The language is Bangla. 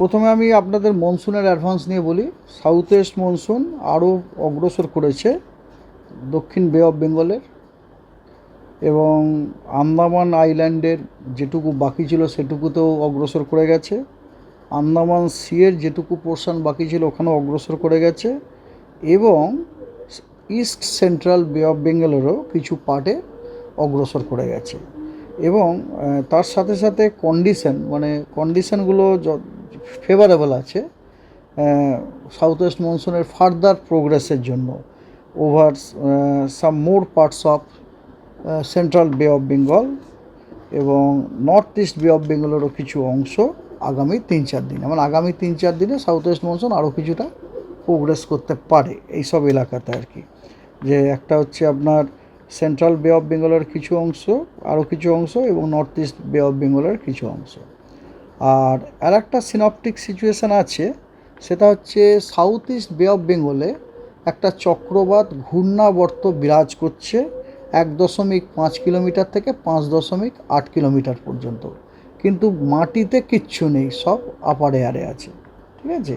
প্রথমে আমি আপনাদের মনসুনের অ্যাডভান্স নিয়ে বলি। সাউথ ওয়েস্ট মনসুন আরও অগ্রসর করেছে দক্ষিণ বে অফ বেঙ্গলের এবং আন্দামান আইল্যান্ডের যেটুকু বাকি ছিল সেটুকুতেও অগ্রসর করে গেছে। আন্দামান সিয়ের যেটুকু পোর্শন বাকি ছিল ওখানেও অগ্রসর করে গেছে এবং ইস্ট সেন্ট্রাল বে অফ বেঙ্গলেরও কিছু পার্টে অগ্রসর করে গেছে এবং তার সাথে সাথে কন্ডিশন মানে কন্ডিশনগুলো ফেভারেবল আছে। সাউথ ওয়েস্ট মনসুনের ফার্দার প্রোগ্রেসের জন্য over some more parts of central bay of Bengal এবং নর্থ ইস্ট বে অফ বেঙ্গলেরও কিছু অংশ আগামী তিন চার দিনে। মানে আগামী তিন চার দিনে সাউথ ওয়েস্ট মনসুন আরও কিছুটা প্রোগ্রেস করতে পারে এই সব এলাকাতে আর কি। যে একটা হচ্ছে আপনার সেন্ট্রাল বে অফ বেঙ্গলের কিছু অংশ, আরও কিছু অংশ এবং নর্থ ইস্ট বে অফ বেঙ্গলের কিছু অংশ। আর আর একটা সিনপটিক সিচুয়েশান আছে, সেটা হচ্ছে সাউথ ইস্ট বে অফ বেঙ্গলে একটা চক্রবাত ঘূর্ণাবর্ত বিরাজ করছে এক দশমিক পাঁচ কিলোমিটার থেকে পাঁচ দশমিক আট কিলোমিটার পর্যন্ত। কিন্তু মাটিতে কিচ্ছু নেই, সব আপার এয়ারে আছে। ঠিক আছে?